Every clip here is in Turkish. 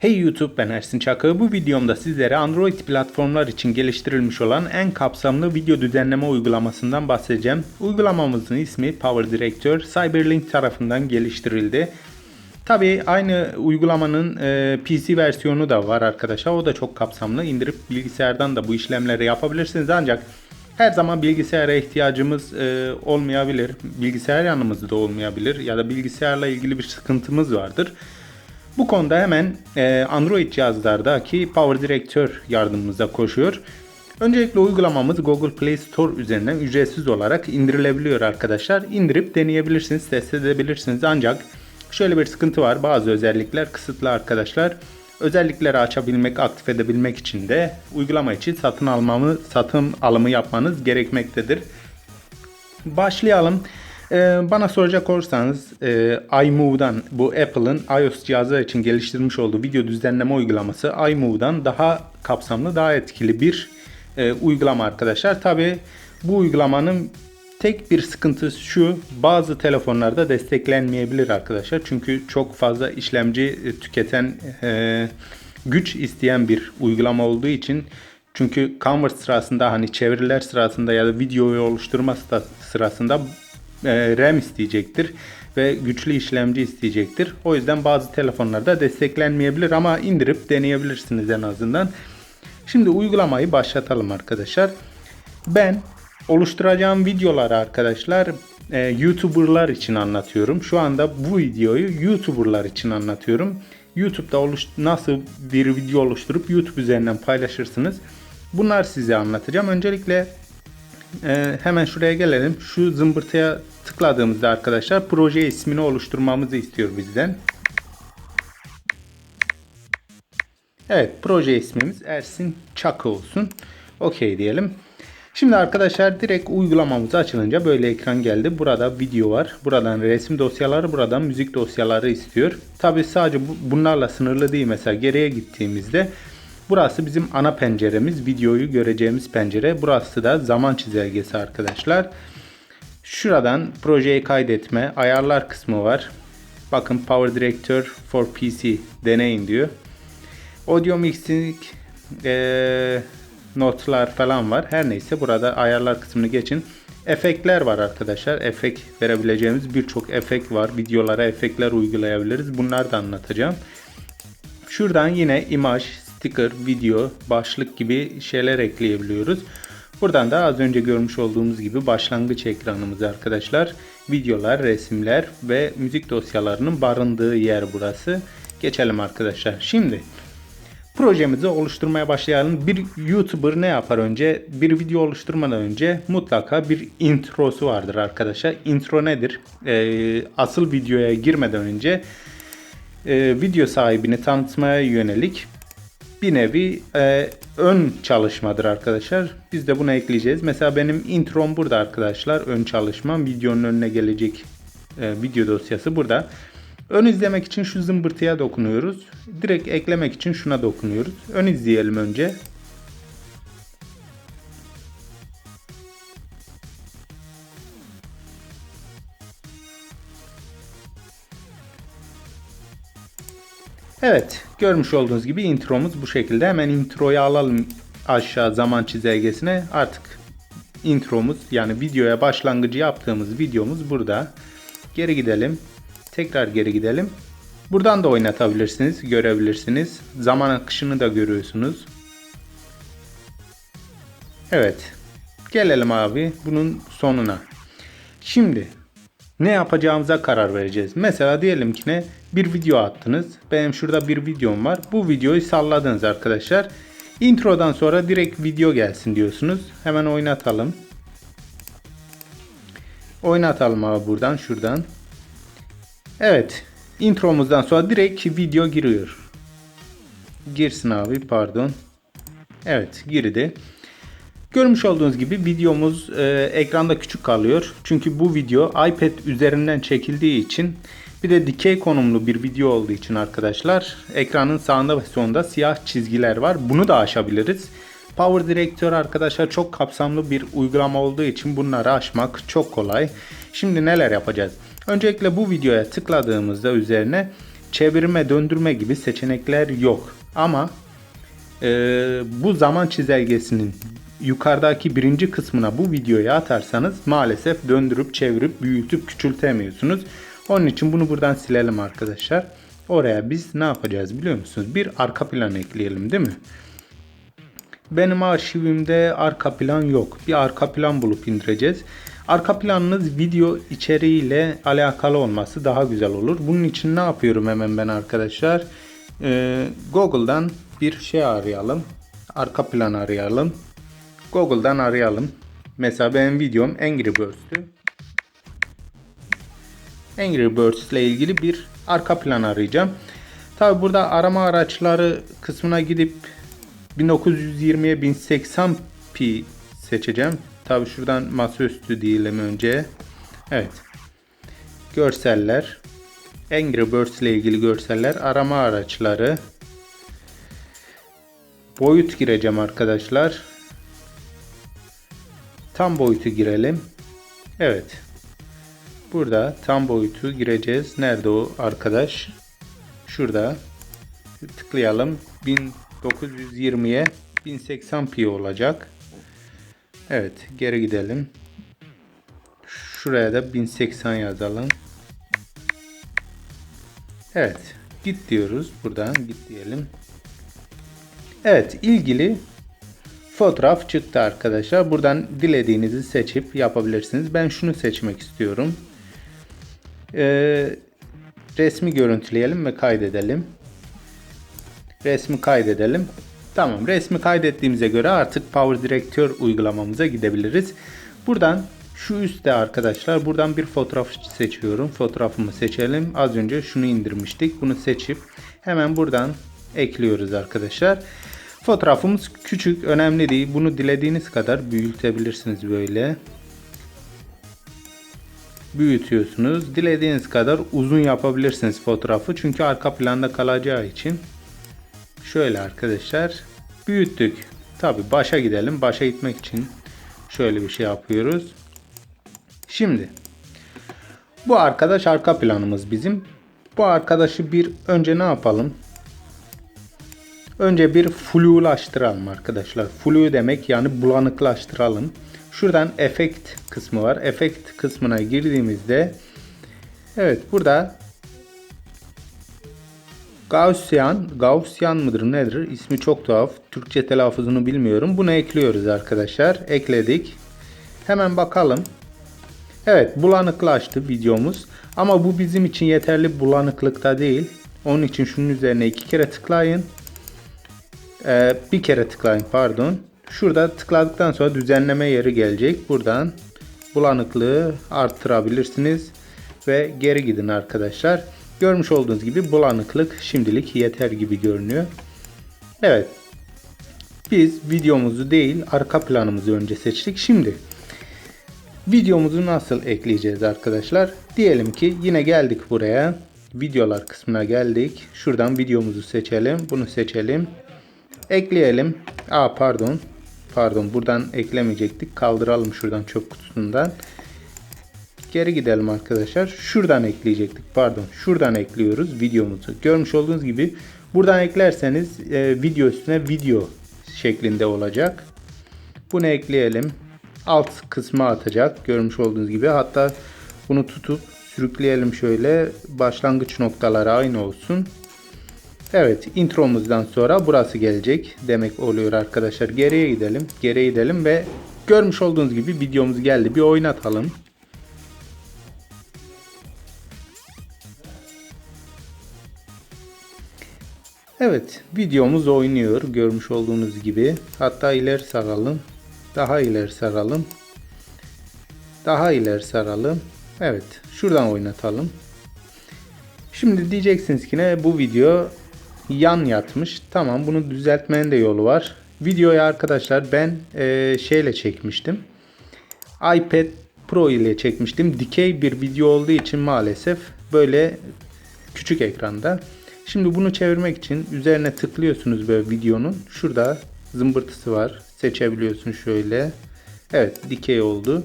Hey YouTube ben Ersin Çakı. Bu videomda sizlere Android platformlar için geliştirilmiş olan en kapsamlı video düzenleme uygulamasından bahsedeceğim. Uygulamamızın ismi Power Director Cyberlink tarafından geliştirildi. Tabi aynı uygulamanın e, PC versiyonu da var arkadaşlar. O da çok kapsamlı. İndirip bilgisayardan da bu işlemleri yapabilirsiniz. Ancak her zaman bilgisayara ihtiyacımız e, olmayabilir. Bilgisayar yanımızda olmayabilir. Ya da bilgisayarla ilgili bir sıkıntımız vardır. Bu konuda hemen e, Android cihazlardaki Power Director yardımımıza koşuyor. Öncelikle uygulamamız Google Play Store üzerinden ücretsiz olarak indirilebiliyor arkadaşlar. İndirip deneyebilirsiniz, test edebilirsiniz. Ancak şöyle bir sıkıntı var. Bazı özellikler kısıtlı arkadaşlar. Özellikleri açabilmek, aktif edebilmek için de uygulama için satın almamı, satın alımı yapmanız gerekmektedir. Başlayalım. Ee, bana soracak olursanız e, iMove'dan bu Apple'ın iOS cihazlar için geliştirmiş olduğu video düzenleme uygulaması iMove'dan daha kapsamlı, daha etkili bir e, uygulama arkadaşlar. Tabi bu uygulamanın tek bir sıkıntısı şu bazı telefonlarda desteklenmeyebilir arkadaşlar. Çünkü çok fazla işlemci e, tüketen e, güç isteyen bir uygulama olduğu için çünkü Convert sırasında hani çeviriler sırasında ya da videoyu oluşturma sırasında RAM isteyecektir ve güçlü işlemci isteyecektir. O yüzden bazı telefonlarda desteklenmeyebilir ama indirip deneyebilirsiniz en azından. Şimdi uygulamayı başlatalım arkadaşlar. Ben oluşturacağım videoları arkadaşlar e, YouTuber'lar için anlatıyorum. Şu anda bu videoyu YouTuber'lar için anlatıyorum. YouTube'da oluş nasıl bir video oluşturup YouTube üzerinden paylaşırsınız. Bunlar size anlatacağım. Öncelikle e, hemen şuraya gelelim. Şu zımbırtıya tıkladığımızda arkadaşlar proje ismini oluşturmamızı istiyor bizden. Evet proje ismimiz Ersin Çakı olsun. Okey diyelim. Şimdi arkadaşlar direkt uygulamamız açılınca böyle ekran geldi. Burada video var. Buradan resim dosyaları, buradan müzik dosyaları istiyor. Tabi sadece bunlarla sınırlı değil. Mesela geriye gittiğimizde burası bizim ana penceremiz. Videoyu göreceğimiz pencere. Burası da zaman çizelgesi arkadaşlar. Şuradan projeyi kaydetme, ayarlar kısmı var. Bakın Power Director for PC deneyin diyor. Audio mixing e, notlar falan var. Her neyse burada ayarlar kısmını geçin. Efektler var arkadaşlar. Efekt verebileceğimiz birçok efekt var. Videolara efektler uygulayabiliriz. Bunları da anlatacağım. Şuradan yine imaj, sticker, video, başlık gibi şeyler ekleyebiliyoruz. Buradan da az önce görmüş olduğumuz gibi başlangıç ekranımız arkadaşlar. Videolar, resimler ve müzik dosyalarının barındığı yer burası. Geçelim arkadaşlar. Şimdi projemizi oluşturmaya başlayalım. Bir YouTuber ne yapar önce? Bir video oluşturmadan önce mutlaka bir introsu vardır arkadaşlar. Intro nedir? Ee, asıl videoya girmeden önce e, video sahibini tanıtmaya yönelik bir nevi e, ön çalışmadır arkadaşlar. Biz de buna ekleyeceğiz. Mesela benim introm burada arkadaşlar. Ön çalışmam. Videonun önüne gelecek e, video dosyası burada. Ön izlemek için şu zımbırtıya dokunuyoruz. Direkt eklemek için şuna dokunuyoruz. Ön izleyelim önce. Evet görmüş olduğunuz gibi intromuz bu şekilde. Hemen introyu alalım aşağı zaman çizelgesine. Artık intromuz yani videoya başlangıcı yaptığımız videomuz burada. Geri gidelim. Tekrar geri gidelim. Buradan da oynatabilirsiniz, görebilirsiniz. Zaman akışını da görüyorsunuz. Evet. Gelelim abi bunun sonuna. Şimdi ne yapacağımıza karar vereceğiz. Mesela diyelim ki ne bir video attınız. Benim şurada bir videom var. Bu videoyu salladınız arkadaşlar. Introdan sonra direkt video gelsin diyorsunuz. Hemen oynatalım. Oynatalım abi buradan şuradan. Evet. Intromuzdan sonra direkt video giriyor. Girsin abi pardon. Evet girdi. Görmüş olduğunuz gibi videomuz e, ekranda küçük kalıyor. Çünkü bu video iPad üzerinden çekildiği için bir de dikey konumlu bir video olduğu için arkadaşlar ekranın sağında ve solunda siyah çizgiler var. Bunu da aşabiliriz. Power Director arkadaşlar çok kapsamlı bir uygulama olduğu için bunları aşmak çok kolay. Şimdi neler yapacağız? Öncelikle bu videoya tıkladığımızda üzerine çevirme, döndürme gibi seçenekler yok. Ama e, bu zaman çizelgesinin yukarıdaki birinci kısmına bu videoyu atarsanız maalesef döndürüp çevirip büyütüp küçültemiyorsunuz. Onun için bunu buradan silelim arkadaşlar. Oraya biz ne yapacağız biliyor musunuz? Bir arka plan ekleyelim değil mi? Benim arşivimde arka plan yok. Bir arka plan bulup indireceğiz. Arka planınız video içeriğiyle alakalı olması daha güzel olur. Bunun için ne yapıyorum hemen ben arkadaşlar? Ee, Google'dan bir şey arayalım. Arka plan arayalım. Google'dan arayalım. Mesela benim videom Angry Birds'tü. Angry Birds ile ilgili bir arka plan arayacağım. Tabi burada arama araçları kısmına gidip 1920'ye 1080p seçeceğim. Tabi şuradan masaüstü diyelim önce. Evet. Görseller. Angry Birds ile ilgili görseller. Arama araçları. Boyut gireceğim arkadaşlar. Tam boyutu girelim. Evet. Burada tam boyutu gireceğiz. Nerede o arkadaş? Şurada. Tıklayalım. 1920'ye 1080p olacak. Evet. Geri gidelim. Şuraya da 1080 yazalım. Evet. Git diyoruz. Buradan git diyelim. Evet. ilgili fotoğraf çıktı arkadaşlar. Buradan dilediğinizi seçip yapabilirsiniz. Ben şunu seçmek istiyorum. Ee, resmi görüntüleyelim ve kaydedelim. Resmi kaydedelim. Tamam resmi kaydettiğimize göre artık Power Director uygulamamıza gidebiliriz. Buradan şu üstte arkadaşlar buradan bir fotoğraf seçiyorum. Fotoğrafımı seçelim. Az önce şunu indirmiştik. Bunu seçip hemen buradan ekliyoruz arkadaşlar. Fotoğrafımız küçük, önemli değil. Bunu dilediğiniz kadar büyütebilirsiniz böyle. Büyütüyorsunuz. Dilediğiniz kadar uzun yapabilirsiniz fotoğrafı. Çünkü arka planda kalacağı için. Şöyle arkadaşlar. Büyüttük. Tabi başa gidelim. Başa gitmek için şöyle bir şey yapıyoruz. Şimdi bu arkadaş arka planımız bizim. Bu arkadaşı bir önce ne yapalım? Önce bir flulaştıralım arkadaşlar. Flu demek yani bulanıklaştıralım. Şuradan efekt kısmı var. Efekt kısmına girdiğimizde evet burada Gaussian, Gaussian mıdır nedir? İsmi çok tuhaf. Türkçe telaffuzunu bilmiyorum. Bunu ekliyoruz arkadaşlar. Ekledik. Hemen bakalım. Evet bulanıklaştı videomuz. Ama bu bizim için yeterli bulanıklıkta değil. Onun için şunun üzerine iki kere tıklayın. Ee, bir kere tıklayın pardon. Şurada tıkladıktan sonra düzenleme yeri gelecek. Buradan bulanıklığı arttırabilirsiniz. Ve geri gidin arkadaşlar. Görmüş olduğunuz gibi bulanıklık şimdilik yeter gibi görünüyor. Evet. Biz videomuzu değil arka planımızı önce seçtik. Şimdi videomuzu nasıl ekleyeceğiz arkadaşlar? Diyelim ki yine geldik buraya. Videolar kısmına geldik. Şuradan videomuzu seçelim. Bunu seçelim. Ekleyelim. Aa pardon. Pardon buradan eklemeyecektik. Kaldıralım şuradan çöp kutusundan. Geri gidelim arkadaşlar. Şuradan ekleyecektik. Pardon. Şuradan ekliyoruz videomuzu. Görmüş olduğunuz gibi buradan eklerseniz e, video üstüne video şeklinde olacak. Bunu ekleyelim. Alt kısma atacak. Görmüş olduğunuz gibi. Hatta bunu tutup sürükleyelim şöyle. Başlangıç noktaları aynı olsun. Evet intromuzdan sonra burası gelecek demek oluyor arkadaşlar. Geriye gidelim. Geriye gidelim ve görmüş olduğunuz gibi videomuz geldi. Bir oynatalım. Evet videomuz oynuyor görmüş olduğunuz gibi. Hatta ileri saralım. Daha ileri saralım. Daha ileri saralım. Evet şuradan oynatalım. Şimdi diyeceksiniz ki ne bu video yan yatmış. Tamam bunu düzeltmenin de yolu var. Videoyu arkadaşlar ben e, şeyle çekmiştim. iPad Pro ile çekmiştim. Dikey bir video olduğu için maalesef böyle küçük ekranda. Şimdi bunu çevirmek için üzerine tıklıyorsunuz böyle videonun. Şurada zımbırtısı var. Seçebiliyorsun şöyle. Evet dikey oldu.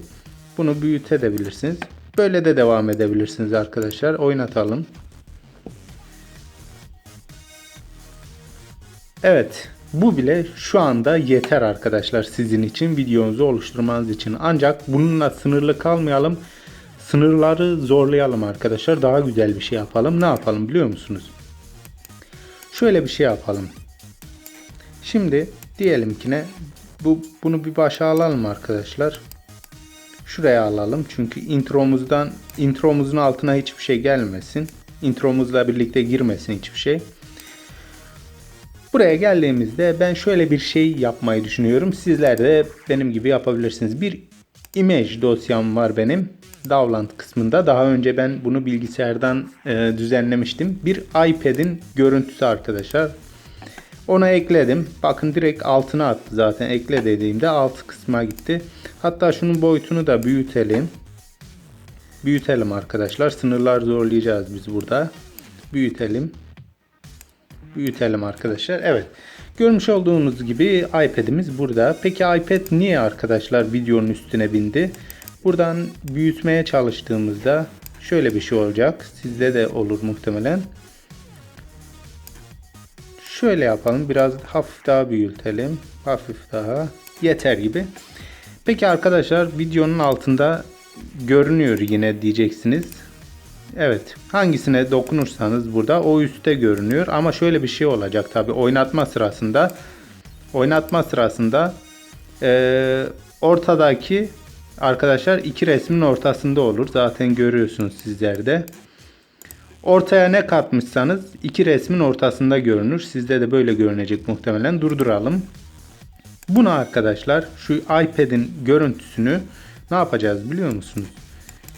Bunu büyütebilirsiniz. Böyle de devam edebilirsiniz arkadaşlar. Oynatalım. Evet bu bile şu anda yeter arkadaşlar sizin için videonuzu oluşturmanız için. Ancak bununla sınırlı kalmayalım. Sınırları zorlayalım arkadaşlar. Daha güzel bir şey yapalım. Ne yapalım biliyor musunuz? Şöyle bir şey yapalım. Şimdi diyelim ki ne bu bunu bir başa alalım arkadaşlar. Şuraya alalım çünkü intromuzdan intromuzun altına hiçbir şey gelmesin. Intromuzla birlikte girmesin hiçbir şey. Buraya geldiğimizde ben şöyle bir şey yapmayı düşünüyorum. Sizler de benim gibi yapabilirsiniz. Bir image dosyam var benim. Dowland kısmında. Daha önce ben bunu bilgisayardan e, düzenlemiştim. Bir iPad'in görüntüsü arkadaşlar. Ona ekledim. Bakın direkt altına attı zaten. Ekle dediğimde alt kısma gitti. Hatta şunun boyutunu da büyütelim. Büyütelim arkadaşlar. Sınırlar zorlayacağız biz burada. Büyütelim. Büyütelim arkadaşlar. Evet. Görmüş olduğunuz gibi iPad'imiz burada. Peki iPad niye arkadaşlar videonun üstüne bindi? Buradan büyütmeye çalıştığımızda şöyle bir şey olacak. Sizde de olur muhtemelen. Şöyle yapalım. Biraz hafif daha büyütelim. Hafif daha. Yeter gibi. Peki arkadaşlar videonun altında görünüyor yine diyeceksiniz. Evet. Hangisine dokunursanız burada o üstte görünüyor. Ama şöyle bir şey olacak tabi oynatma sırasında. Oynatma sırasında e, ortadaki arkadaşlar iki resmin ortasında olur. Zaten görüyorsunuz sizler de. Ortaya ne katmışsanız iki resmin ortasında görünür. Sizde de böyle görünecek muhtemelen. Durduralım. Bunu arkadaşlar şu iPad'in görüntüsünü ne yapacağız biliyor musunuz?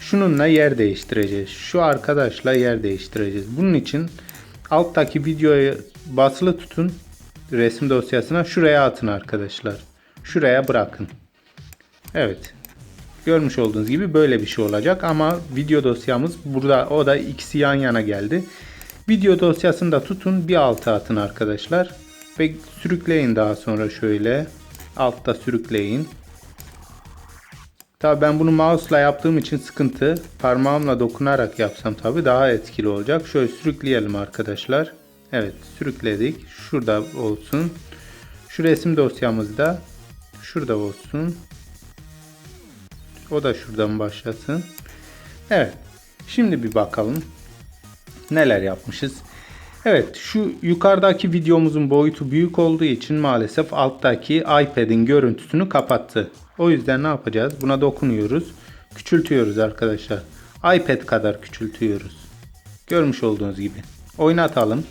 Şununla yer değiştireceğiz. Şu arkadaşla yer değiştireceğiz. Bunun için alttaki videoyu basılı tutun. Resim dosyasına şuraya atın arkadaşlar. Şuraya bırakın. Evet. Görmüş olduğunuz gibi böyle bir şey olacak ama video dosyamız burada o da ikisi yan yana geldi. Video dosyasını da tutun bir alta atın arkadaşlar. Ve sürükleyin daha sonra şöyle. Altta sürükleyin. Tabi ben bunu mouse'la yaptığım için sıkıntı. Parmağımla dokunarak yapsam tabi daha etkili olacak. Şöyle sürükleyelim arkadaşlar. Evet sürükledik. Şurada olsun. Şu resim dosyamızda şurada olsun. O da şuradan başlasın. Evet. Şimdi bir bakalım. Neler yapmışız. Evet şu yukarıdaki videomuzun boyutu büyük olduğu için maalesef alttaki iPad'in görüntüsünü kapattı. O yüzden ne yapacağız? Buna dokunuyoruz. Küçültüyoruz arkadaşlar. iPad kadar küçültüyoruz. Görmüş olduğunuz gibi. Oynatalım.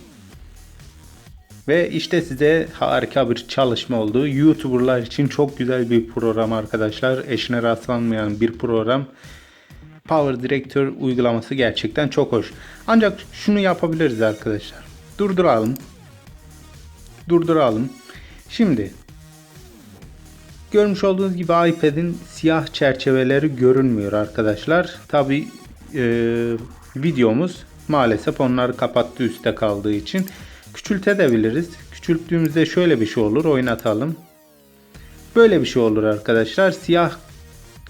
Ve işte size harika bir çalışma oldu. YouTuber'lar için çok güzel bir program arkadaşlar. Eşine rastlanmayan bir program. Power Director uygulaması gerçekten çok hoş. Ancak şunu yapabiliriz arkadaşlar. Durduralım. Durduralım. Şimdi görmüş olduğunuz gibi iPad'in siyah çerçeveleri görünmüyor arkadaşlar. Tabi e, videomuz maalesef onları kapattı üstte kaldığı için. Küçültebiliriz. Küçülttüğümüzde şöyle bir şey olur. Oynatalım. Böyle bir şey olur arkadaşlar. Siyah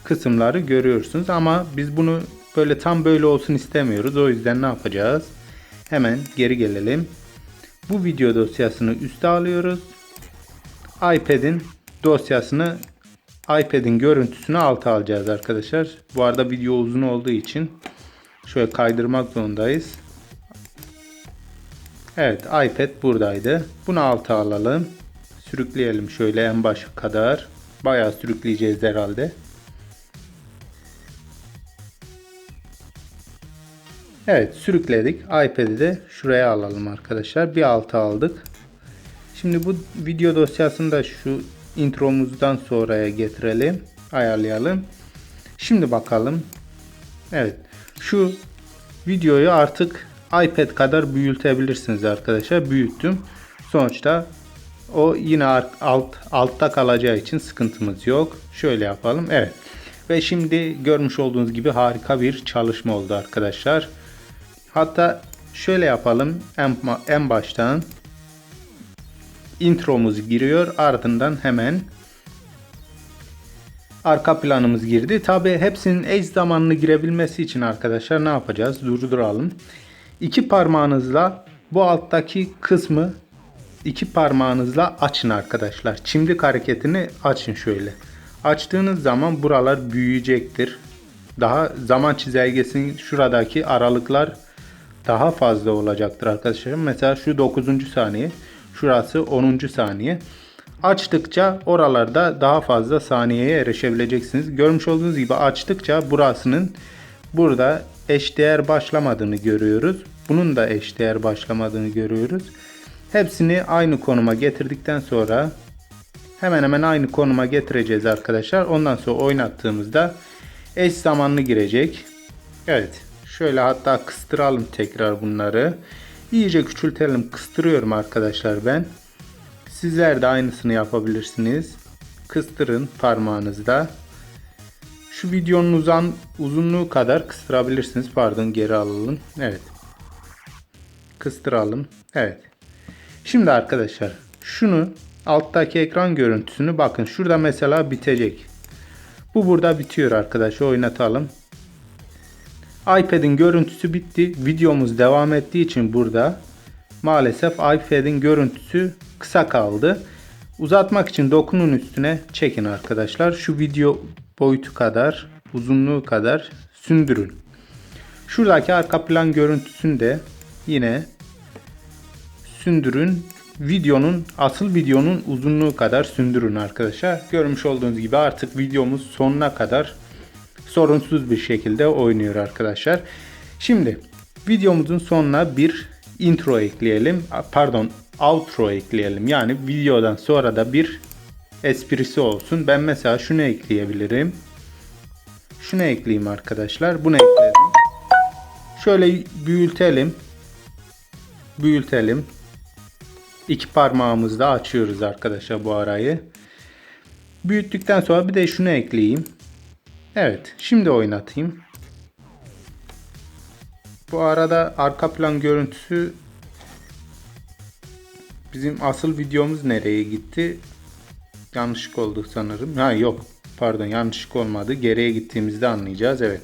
kısımları görüyorsunuz ama biz bunu böyle tam böyle olsun istemiyoruz. O yüzden ne yapacağız? Hemen geri gelelim. Bu video dosyasını üste alıyoruz. iPad'in dosyasını iPad'in görüntüsünü alta alacağız arkadaşlar. Bu arada video uzun olduğu için şöyle kaydırmak zorundayız. Evet iPad buradaydı. Bunu alta alalım. Sürükleyelim şöyle en başa kadar. Bayağı sürükleyeceğiz herhalde. Evet sürükledik. iPad'i de şuraya alalım arkadaşlar. Bir alta aldık. Şimdi bu video dosyasını da şu intromuzdan sonraya getirelim. Ayarlayalım. Şimdi bakalım. Evet. Şu videoyu artık iPad kadar büyütebilirsiniz arkadaşlar. Büyüttüm. Sonuçta o yine alt altta kalacağı için sıkıntımız yok. Şöyle yapalım. Evet. Ve şimdi görmüş olduğunuz gibi harika bir çalışma oldu arkadaşlar. Hatta şöyle yapalım. En, en baştan intromuz giriyor. Ardından hemen arka planımız girdi. Tabi hepsinin eş zamanlı girebilmesi için arkadaşlar ne yapacağız? Durduralım. İki parmağınızla bu alttaki kısmı iki parmağınızla açın arkadaşlar. Çimdik hareketini açın şöyle. Açtığınız zaman buralar büyüyecektir. Daha zaman çizelgesinin şuradaki aralıklar daha fazla olacaktır arkadaşlar. Mesela şu 9. saniye, şurası 10. saniye. Açtıkça oralarda daha fazla saniyeye erişebileceksiniz. Görmüş olduğunuz gibi açtıkça burasının burada eşdeğer başlamadığını görüyoruz. Bunun da eşdeğer başlamadığını görüyoruz. Hepsini aynı konuma getirdikten sonra hemen hemen aynı konuma getireceğiz arkadaşlar. Ondan sonra oynattığımızda eş zamanlı girecek. Evet. Şöyle hatta kıstıralım tekrar bunları. İyice küçültelim. Kıstırıyorum arkadaşlar ben. Sizler de aynısını yapabilirsiniz. Kıstırın parmağınızda. Şu videonun uzan, uzunluğu kadar kıstırabilirsiniz. Pardon geri alalım. Evet. Kıstıralım. Evet. Şimdi arkadaşlar şunu alttaki ekran görüntüsünü bakın şurada mesela bitecek. Bu burada bitiyor arkadaşlar oynatalım. iPad'in görüntüsü bitti. Videomuz devam ettiği için burada maalesef iPad'in görüntüsü kısa kaldı. Uzatmak için dokunun üstüne çekin arkadaşlar. Şu video boyutu kadar, uzunluğu kadar sündürün. Şuradaki arka plan görüntüsünü de yine sündürün. Videonun asıl videonun uzunluğu kadar sündürün arkadaşlar. Görmüş olduğunuz gibi artık videomuz sonuna kadar sorunsuz bir şekilde oynuyor arkadaşlar. Şimdi videomuzun sonuna bir intro ekleyelim. Pardon, outro ekleyelim. Yani videodan sonra da bir esprisi olsun. Ben mesela şunu ekleyebilirim. Şunu ekleyeyim arkadaşlar. Bunu ekledim. Şöyle büyütelim. Büyütelim. İki parmağımızla açıyoruz arkadaşlar bu arayı. Büyüttükten sonra bir de şunu ekleyeyim. Evet. Şimdi oynatayım. Bu arada arka plan görüntüsü bizim asıl videomuz nereye gitti? Yanlışlık oldu sanırım. Ha yok. Pardon yanlışlık olmadı. Geriye gittiğimizde anlayacağız. Evet.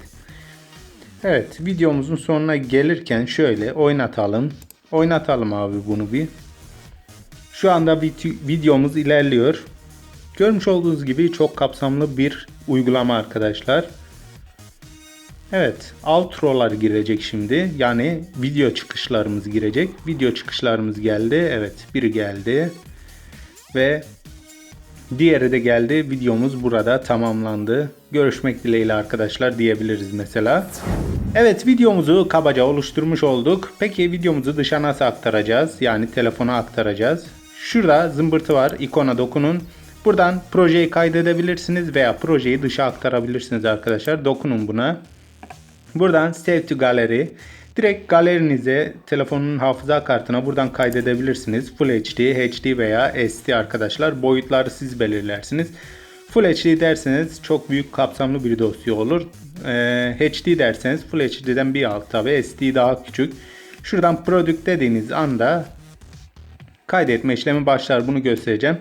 Evet. Videomuzun sonuna gelirken şöyle oynatalım. Oynatalım abi bunu bir. Şu anda videomuz ilerliyor. Görmüş olduğunuz gibi çok kapsamlı bir uygulama arkadaşlar. Evet, outro'lar girecek şimdi. Yani video çıkışlarımız girecek. Video çıkışlarımız geldi. Evet, biri geldi. Ve diğeri de geldi. Videomuz burada tamamlandı. Görüşmek dileğiyle arkadaşlar diyebiliriz mesela. Evet, videomuzu kabaca oluşturmuş olduk. Peki videomuzu dışa nasıl aktaracağız? Yani telefona aktaracağız. Şurada zımbırtı var. İkona dokunun. Buradan projeyi kaydedebilirsiniz veya projeyi dışa aktarabilirsiniz arkadaşlar. Dokunun buna. Buradan Save to Gallery. Direkt galerinize telefonun hafıza kartına buradan kaydedebilirsiniz. Full HD, HD veya SD arkadaşlar. Boyutları siz belirlersiniz. Full HD derseniz çok büyük kapsamlı bir dosya olur. Ee, HD derseniz Full HD'den bir alt tabi SD daha küçük. Şuradan Product dediğiniz anda kaydetme işlemi başlar. Bunu göstereceğim.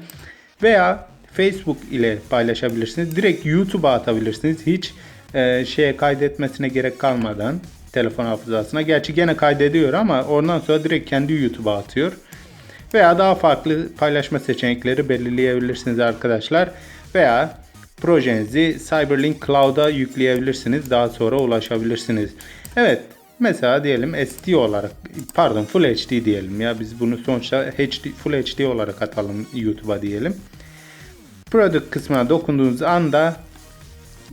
Veya Facebook ile paylaşabilirsiniz. Direkt YouTube'a atabilirsiniz. Hiç e, şeye kaydetmesine gerek kalmadan telefon hafızasına. Gerçi gene kaydediyor ama ondan sonra direkt kendi YouTube'a atıyor. Veya daha farklı paylaşma seçenekleri belirleyebilirsiniz arkadaşlar. Veya projenizi Cyberlink Cloud'a yükleyebilirsiniz. Daha sonra ulaşabilirsiniz. Evet mesela diyelim SD olarak pardon Full HD diyelim ya biz bunu sonuçta HD, Full HD olarak atalım YouTube'a diyelim. Product kısmına dokunduğunuz anda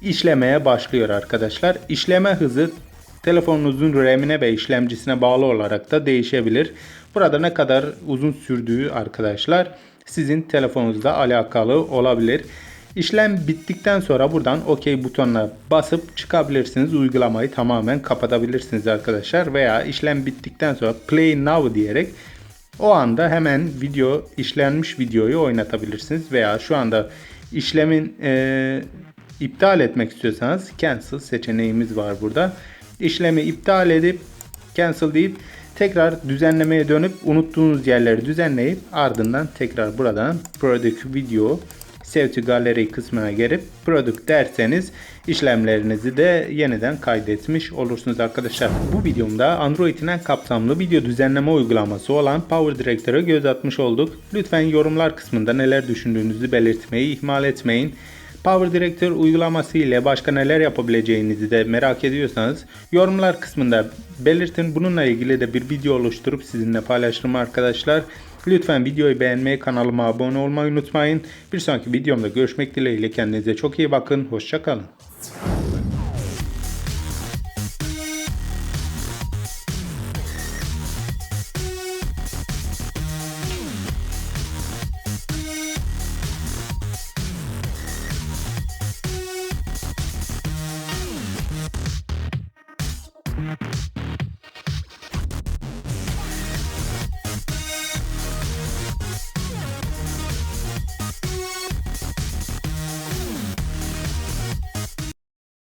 işlemeye başlıyor arkadaşlar. İşleme hızı telefonunuzun RAM'ine ve işlemcisine bağlı olarak da değişebilir. Burada ne kadar uzun sürdüğü arkadaşlar sizin telefonunuzda alakalı olabilir. İşlem bittikten sonra buradan OK butonuna basıp çıkabilirsiniz. Uygulamayı tamamen kapatabilirsiniz arkadaşlar. Veya işlem bittikten sonra Play Now diyerek o anda hemen video işlenmiş videoyu oynatabilirsiniz. Veya şu anda işlemin e, iptal etmek istiyorsanız cancel seçeneğimiz var burada. İşlemi iptal edip cancel deyip tekrar düzenlemeye dönüp unuttuğunuz yerleri düzenleyip ardından tekrar buradan product video Save Gallery kısmına gelip Product derseniz işlemlerinizi de yeniden kaydetmiş olursunuz arkadaşlar. Bu videomda Android'in en kapsamlı video düzenleme uygulaması olan Power Director'a göz atmış olduk. Lütfen yorumlar kısmında neler düşündüğünüzü belirtmeyi ihmal etmeyin. Power Director uygulaması ile başka neler yapabileceğinizi de merak ediyorsanız yorumlar kısmında belirtin. Bununla ilgili de bir video oluşturup sizinle paylaşırım arkadaşlar. Lütfen videoyu beğenmeyi, kanalıma abone olmayı unutmayın. Bir sonraki videomda görüşmek dileğiyle kendinize çok iyi bakın. Hoşçakalın.